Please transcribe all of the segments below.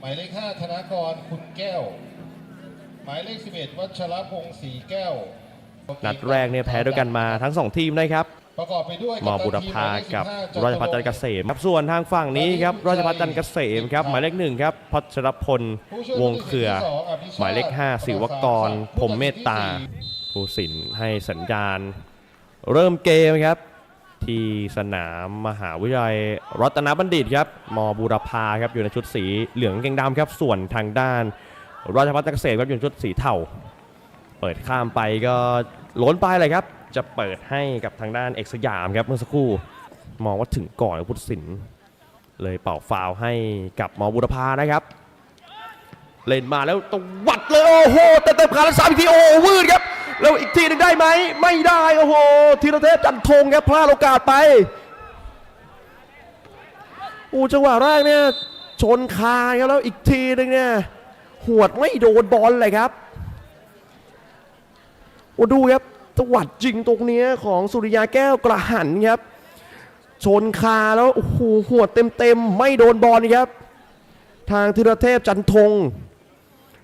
หมายเลข5ธนากรคุณแก้ว หมายเลข11วัชรพงศ์ศรีแก้วนัดแรกเนี่ยแพ้ด้วยกันมาทั้งสองทีมนะครับประกอบไปด้วยมอบุรพากับราชพัฒน์จันทร์เกษมครับส่วนทางฝั่งนี้ครับราชพัฒน์จันทร์เกษมครับหมายเลขหนึ่งครับพัชรพลวงเครือ หมายเลข5ศิวกรพรหมเมตตาผู้สินให้สัญญาณ เริ่มเกมครับ ที่สนามมหาวิทยาลัยรัตนบัณฑิตครับมบูรพาครับอยู่ในชุดสีเหลืองเกงดำครับส่วนทางด้าน ราชพัฒน์เกษมครับอยู่ในชุดสีเทาเปิดข้ามไปก็ล้นไปเลยครับ จะเปิดให้กับทางด้านเอกสยามครับเมื่อสักครู่มองว่าถึงก่อนพุทธศิลป์เลยเป่าฟาวให้กับมบุรพานะครับ เล่นมาแล้วตวัดเลยโอ้โหเต็มเต็มขาแล้วสามทีโอ้วืดครับ แล้วอีกทีหนึ่งได้ไหม ไม่ได้โอ้โหธีรเทพจันทงครับพลาดโอกาสไปโอ้จังหวะแรกเนี่ยชนคาครับแล้วอีกทีหนึ่งเนี่ยหวดไม่โดนบอลเลยครับโอ้ดูครับจังหวัดจริงตรงนี้ของสุริยาแก้วกระหันครับ ชนคาแล้วโอ้โหหัวดเต็มๆไม่โดนบอลครับ ทางธีรเทพจันทง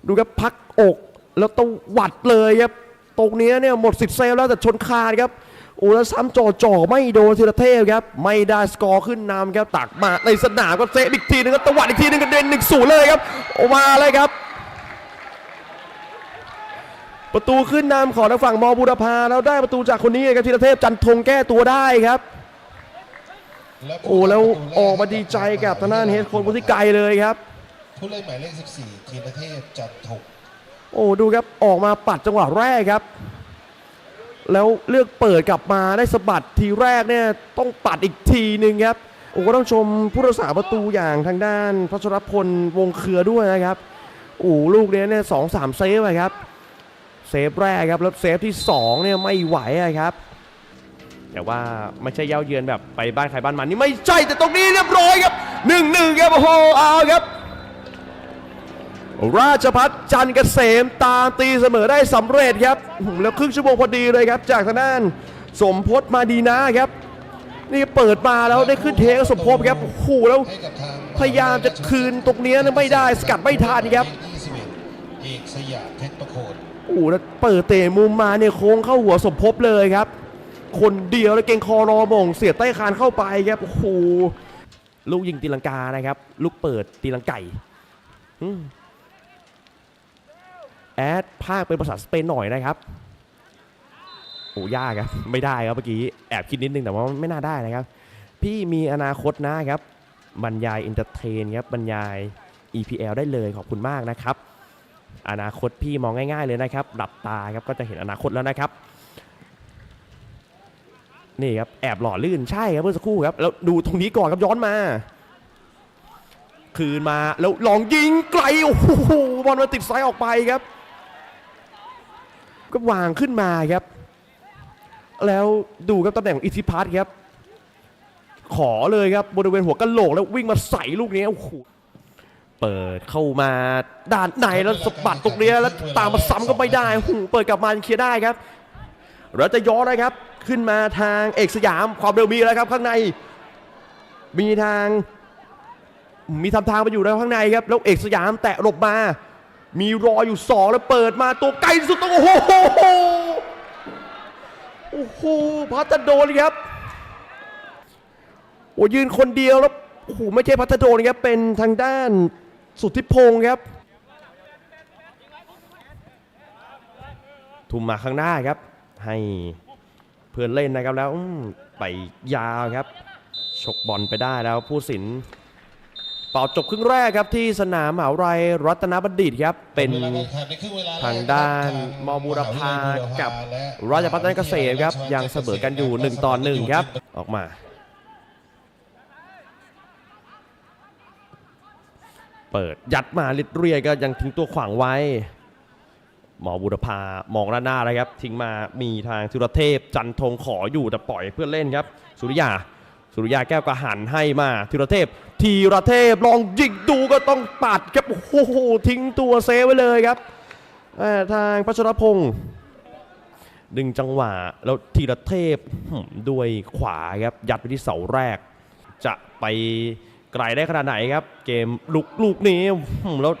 ดูครับพักอกแล้วตวัดเลยครับ ตรงเนี้ยเนี่ยหมดสิทธิ์เซฟแล้วแต่ชนคานครับโอ้แล้วซ้ำจ่อจ่อไม่โดนธีรเทพครับ ไม่ได้สกอร์ขึ้นนำครับตักมาในสนามก็เซฟอีกทีนึงก็ตวัดอีกทีนึงกระเด็นหนึ่งศูนย์เลยครับออกมาเลยครับ ประตูขึ้นนำของทางฝั่งมอบูรพาแล้วได้ประตูจากคนนี้ครับธีรเทพจันทงแก้ตัวได้ครับโอ้แล้วออกมาดีใจกับทางด้านเฮดโค้ชบุติไกลเลยครับผู้เล่นหมายเลข 14ธีรเทพจันทง โอ้ดูครับออกมาปัดจังหวะแรกครับ แล้วเลือกเปิดกลับมาได้สะบัดทีแรกเนี่ยต้องปัดอีกทีหนึ่งครับโอ้ก็ต้องชมผู้รักษาประตูอย่างทางด้านพัชรพลวงเครือด้วยนะครับโอ้ลูกเนี้ยเนี่ยสองสามเซฟอะครับเซฟแรกครับแล้วเซฟที่สองเนี่ยไม่ไหวครับ แต่ว่าไม่ใช่เย้าเยือนแบบไปบ้านใครบ้านมันนี่ไม่ใช่แต่ตรงนี้เรียบร้อยครับหนึ่งหนึ่งครับโอ้โหเอาครับ ราชพัฒน์จันเกษมตามตีเสมอได้สำเร็จครับแล้วครึ่งชั่วโมงพอดีเลยครับ จากทางด้านสมพศมาดีนะครับ นี่เปิดมาแล้วได้ขึ้นเทกับสมภพครับโอ้โหแล้วพยายามจะคืนตรงเนี้ไม่ได้สกัดไม่ทันครับเอกสยามเพชรประโคนโอ้โหแล้วเปิดเตะมุมมาเนี่ยโค้งเข้าหัวสมภพเลยครับ คนเดียวแล้วเก่งคอรอมงเสียใต้คานเข้าไปครับโอ้โหลูกยิงตีลังกานะครับ ลูกเปิดตีลังไก่ แอดภาคเป็นภาษาสเปนหน่อยนะครับโอ้ยากครับไม่ได้ครับเมื่อกี้แอบคิดนิดนึงแต่ว่าไม่น่าได้นะครับ พี่มีอนาคตนะครับบรรยายอินเตอร์เทนครับบรรยาย EPL ได้เลยขอบคุณมากนะครับ อนาคตพี่มองง่าย ๆ เลยนะครับหลับตาครับก็จะเห็นอนาคตแล้วนะครับนี่ครับแอบหล่อลื่นใช่ครับเมื่อสักครู่ครับแล้วดูตรงนี้ก่อนครับย้อนมา คืนมาแล้วลองยิงไกลโอ้โหบอลมาติดซ้ายออกไปครับ ก็วางขึ้นมาครับ แล้วดูครับตำแหน่งของอิทธิพัฒน์ครับ ขอเลยครับบริเวณหัวกะโหลกแล้ววิ่งมาใส่ลูกนี้โอ้โหเปิดเข้ามาด้านในแล้วสะบัดตรงเนี้ยแล้วตามมาซ้ำก็ไม่ได้โอ้โหเปิดกลับมาเคลียร์ได้ครับเราจะย้อนนะครับขึ้นมาทางเอกสยามความเร็วมีแล้วครับ ข้างใน มีทาง มีทำทางไปอยู่แล้วข้างในครับแล้วเอกสยามแตะหลบมา มีรออยู่สองแล้วเปิดมาตัวไกลสุดโอ้โหโอ้โหพัทโดนครับโอ้ยืนคนเดียวแล้วโอ้โหไม่ใช่พัทโดนครับเป็นทางด้านสุทธิพงศ์ครับ ทุ่มมาข้างหน้าครับ ให้เพื่อนเล่นนะครับแล้วไปยาวครับ ชกบอลไปได้แล้วผู้สิน เป่าจบครึ่งแรกครับที่สนามมหาวิทยาลัยรัตนบัณฑิตครับเป็นวลาการแข่งในครึ่เวลแรกทางด้านทงมบูรพากับและราชพัฒน์เกษมครับยังเสมอกันอยู่1ต่อ1ครับออกมาเปิดยัดมาลิดเรียก็ยังทิ้งตัวขวางไว้ หมอบุรพามองด้านหน้าเลยครับ ทิ้งมามีทางสุรเทพจันทงขออยู่แต่ปล่อยเพื่อนเล่นครับ สุริยา สุริยาแก้วกระหันให้มาธีรเทพธีรเทพลองยิงดูก็ต้องปัดครับโอ้โหทิ้งตัวเซฟไว้เลยครับทางพัชรพงศ์ดึงจังหวะแล้วธีรเทพด้วยขวาครับยัดไปที่เสาแรก จะไปไกลได้ขนาดไหนครับ เกมลุกลูกนี้แล้ว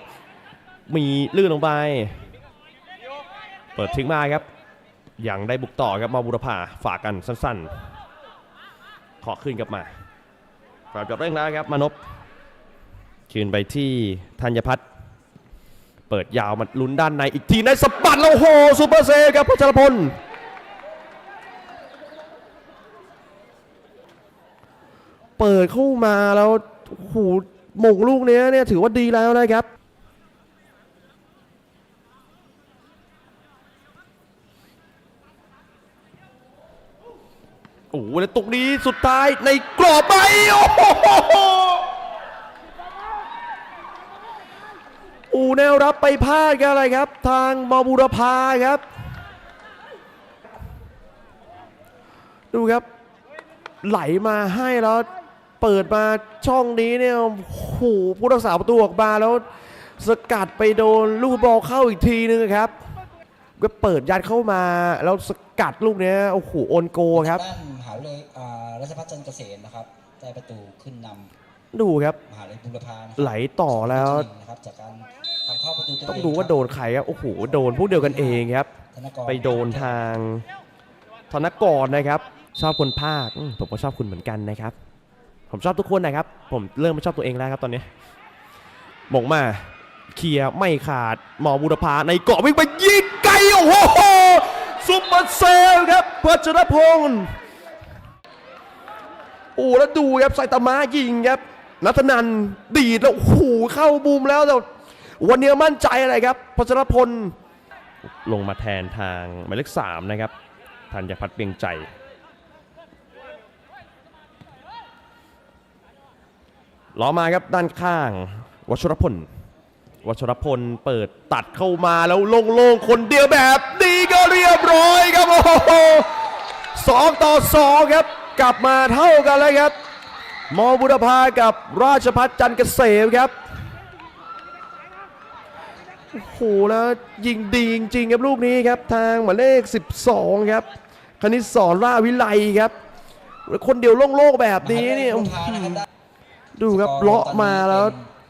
มีลื่นลงไป เปิดทิ้งมาครับยังได้บุกต่อครับมาบุรพาฝากกันสั้น ๆ ขอขึ้นกลับมาปรับจบเร่งแล้วครับมานพคืนไปที่ธัญพัฒน์เปิดยาวมันลุ้นด้านในอีกทีในสปัดแล้วโหซูเปอร์เซฟครับพัชรพลเปิดเข้ามาแล้วโอ้โหหมงลูกเนี้ยเนี่ยถือว่าดีแล้วนะครับ อ้โหแล้วตรงนี้สุดท้ายในกรอบไปโอ้โหอูแนวรับไปพลาดกันอะไรครับ ทางมอบูรพาครับ ดูครับ ไหลมาให้แล้วเปิดมาช่องนี้เนี่ยโอ้โหผู้รักษาประตูออกมาแล้ว สกัดไปโดนลูกบอลเข้าอีกทีนึงครับ ก็เปิดยัดเข้ามาแล้วสกัดลูกเนี้ยโอ้โหโอนโกครับด้านมหาวิทยาลัยอ่าราชภัฏจันทร์เกษมนะครับได้ประตูขึ้นนำดูครับมหาวิทยาลัยบุรพานะคไหลต่อแล้วที่หนึ่งนะครับจากการทำเข้าประตูตัวต้องเดูว่าโดนใครครับโอ้โหโดนพวกเดียวกันเองครับ ธนกรไปโดนทางธนกรนะครับ ชอบคนภาคอืมผมก็ชอบคุณเหมือนกันนะครับ ผมชอบทุกคนนะครับ ผมเริ่มไม่ชอบตัวเองแล้วครับตอนนี้หมงมา เคลียร์ไม่ขาดหมอบุรพาในเกาะวิ่งไปยิงไกลโอ้โหซุปเปอร์เซลครับพัชรพงศ์โอ้แล้วดูครับไซตามะยิงครับนัทนันดีดแล้วโอ้โหเข้าบูมแล้วแต่วันนี้มั่นใจอะไรครับพัชรพล ลงมาแทนทางหมายเลขสามนะครับธัญพัฒน์เปียงใจล้อมาครับด้านข้าง วัชรพล วัชรพลเปิดตัดเข้ามาแล้วโล่งๆคนเดียวแบบนี้ก็เรียบร้อยครับโอ้โหสองต่อสองครับ กลับมาเท่ากันแล้วครับ มอบุรพากับราชพัฒจันเกษมครับโอ้โหแล้วยิงดีจริงๆครับลูกนี้ครับ ทางหมายเลข 12 ครับ คณิตสอนราวิไลครับ คนเดียวโล่งๆแบบนี้เนี่ยดูครับเลาะมาแล้ว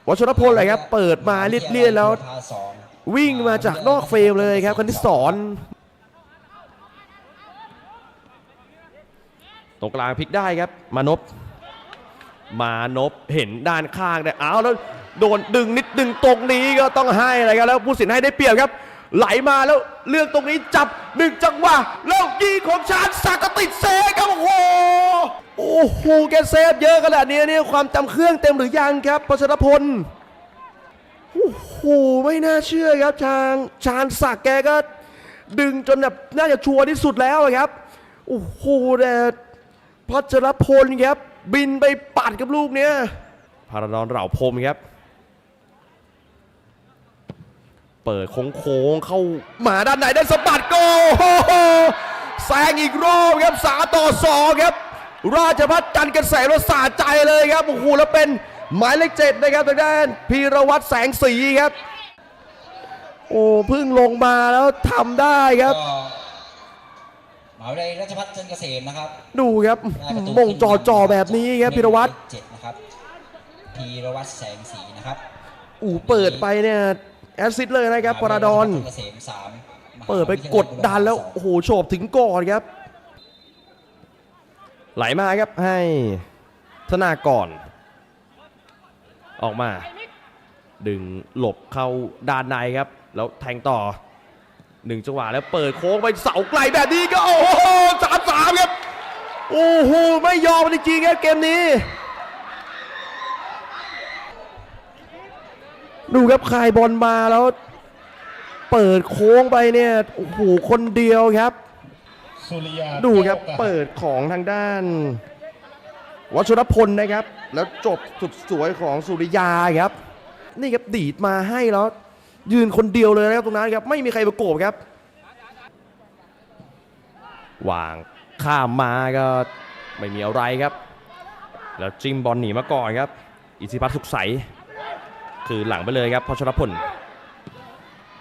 วัชรพลเลยครับ เปิดมาเลียดๆแล้วบุรพาสองวิ่งมาจากนอกเฟรมเลยครับคณิตสอนตรงกลางพลิกได้ครับ มานพมานพเห็นด้านข้างได้เอาแล้วโดนดึงนิดดึงตรงนี้ก็ต้องให้อะไรครับแล้วผู้สินให้ได้เปรียบครับ ไหลมาแล้วเลือกตรงนี้จับหนึ่งจังหวะแล้วยิงของชาญศักก็ติดเซฟครับโอ้โหโอ้โหแกเซฟเยอะขนาดนี้เนี่ยความจำเครื่องเต็มหรือยังครับพัชรพลโอ้โหไม่น่าเชื่อครับทางชาญศักแกก็ดึงจนแบบน่าจะชัวร์ที่สุดแล้วครับโอ้โหแต่พัชรพลครับบินไปปัดกับลูกเนี้ยพารานอนเหล่าพรมครับ เปิดโค้งๆเข้ามาด้านไหนได้สะบัดโกโอ้โหแซงอีกรอบครับสาต่อสองครับ ราชพัฒจันทร์เกษมแล้วสาใจเลยครับโอ้โหแล้วเป็นหมายเลขเจ็ดนะครับทางด้านพีรวัตรแสงสีครับ โอ้เพิ่งลงมาแล้วทำได้ครับก็มหาวิทยาลัยราชภัฏจันทร์เกษมนะครับ ดูครับได้ประตูมงจอจอๆแบบนี้ครับพีรวัตรเจ็ดนะครับพีรวัตรแสงสีนะครับอูเปิดไปเนี่ย แอสซิดเลยนะครับปราดอนเกษมสามเปิดไปกดดันแล้วโอ้โหโฉบถึงก่อนครับ ไหลมาครับให้ธนากรออกมา ดึงหลบเข้าด้านในครับ แล้วแทงต่อหนึ่งจังหวะแล้วเปิดโค้งไปเสาไกลแบบนี้ก็โอ้โหสามสามครับโอ้โหไม่ยอมจริงๆครับเกมนี้ ดูครับคายบอลมาแล้ว เปิดโค้งไปเนี่ยโอ้โหคนเดียวครับสุริยาดูครับแก้วกะเปิดของทางด้าน วัชรพลนะครับ แล้วจบสุดสวยของสุริยาครับ นี่ครับดีดมาให้แล้ว ยืนคนเดียวเลยนะครับตรงนั้นครับไม่มีใครประกบครับวางข้ามมาก็ไม่มีอะไรครับ แล้วจิ้มบอลหนีมาก่อนครับ อิทธิพัฒน์สุขใส คือหลังไปเลยครับพชรพล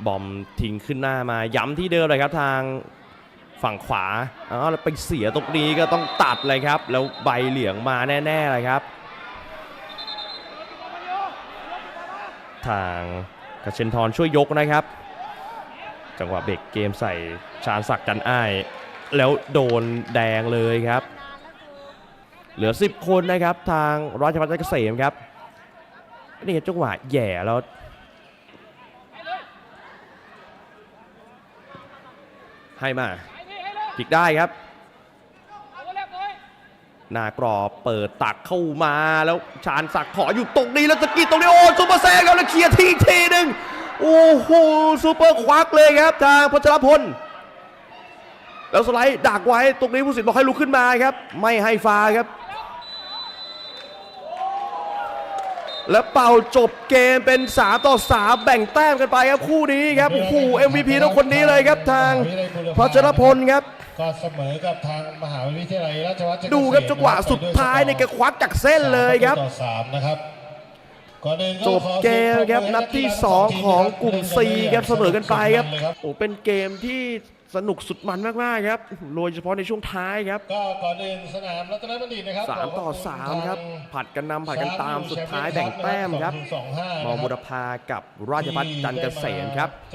บอมทิ้งขึ้นหน้ามาย้ำที่เดิมเลยครับทางฝั่งขวาอ้าวไปเสียตรงนี้ก็ต้องตัดเลยครับ แล้วใบเหลืองมาแน่ๆเลยครับ ทางกเชนทรช่วยยกนะครับ จังหวะเบรกเกมใส่ชาญศักดิ์จันอ้าย แล้วโดนแดงเลยครับ เหลือ 10 คนนะครับ ทางราชพัฒน์เกษมครับ นี่ครับจังหวะแย่แล้วให้มาพลิกได้ครับหน้ากรอบเปิดตักเข้ามาแล้วชาญศักขออยู่ตรงนี้แล้วสกีตรงนี้โอ้ซูเปอร์แซงครับแล้วเคลียร์ทีทีหนึ่งโอ้โหซูเปอร์ควักเลยครับทางพัชรพล แล้วสไลด์ดักไว้ตรงนี้ผู้สินบอกให้ลุกขึ้นมาครับ ไม่ให้ฟาครับ แล้วเป่าจบเกมเป็น 3 ต่อ 3 แบ่งแต้มกันไปครับคู่นี้ครับโอ้โห MVP ต้องคนนี้เลยครับทางพัชรพลครับ ก็เสมอกับทางมหาวิทยาลัยราชภัฏจันทดูครับเกษมจังหวะสุดท้ายในยแกควักจากเส้นเลยครับสามประตูต่อสามนะครับก่อนอื่นก็จบขอเกมครับสียงปนัดที่ปรบมื2ของกลุ่ม C ครับเสมอกันไปครับเลยครับโอ้เป็นเกมที่ สนุกสุดมันมากๆครับโดยเฉพาะในช่วงท้ายครับ ก็ก่อนอื่นสนามรัตนบัณฑิตนะครับ3ต่อ3ครับ ผัดกันนำผัดกันตามสุดท้ายแบ่งแต้มครับสองห้ามอบุรพากับราชพัฒน์จันทร์เกษมครับ